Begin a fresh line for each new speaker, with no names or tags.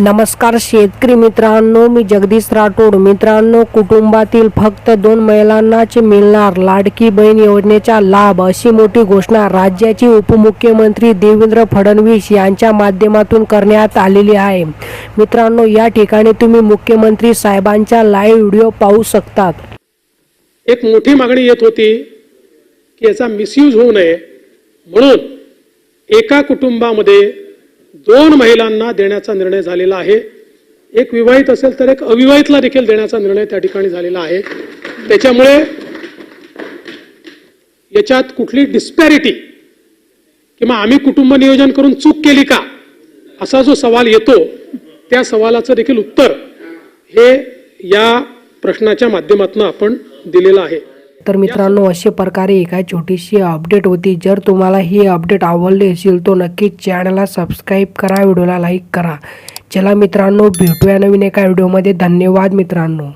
नमस्कार शेतकरी मित्रांनो मी जगदीश राठोड. मित्रांनो कुटुंबातील फक्त दोन महिलांनाच मिळणार लाडकी बहीण योजनेचा लाभ अशी मोठी घोषणा राज्याचे उपमुख्यमंत्री देवेंद्र फडणवीस यांच्या माध्यमातून करण्यात आलेली आहे. मित्रांनो या ठिकाणी तुम्ही मुख्यमंत्री साहेबांचा लाईव्ह व्हिडिओ पाहू शकतात.
एक मोठी मागणी येत होती की याचा मिसयूज होऊ नये. म्हणून एका कुटुंबामध्ये दोन महिलांना देण्याचा निर्णय झालेला आहे. एक विवाहित असेल तर एक अविवाहितला देखील देण्याचा निर्णय त्या ठिकाणी झालेला आहे. त्याच्यामुळे याच्यात कुठली डिस्पॅरिटी किंवा आम्ही कुटुंब नियोजन करून चूक केली का असा जो सवाल येतो त्या सवालाचं देखील उत्तर हे या प्रश्नाच्या माध्यमातून आपण दिलेलं आहे.
तर मित्रांनो अशा प्रकारे एका छोटीशी अपडेट होती. जर तुम्हाला ही अपडेट आवडली असेल तो नक्कीच चॅनलला सबस्क्राईब करा व्हिडिओला लाईक करा. चला मित्रांनो भेटूया नवीन एका व्हिडिओमध्ये धन्यवाद मित्रांनो.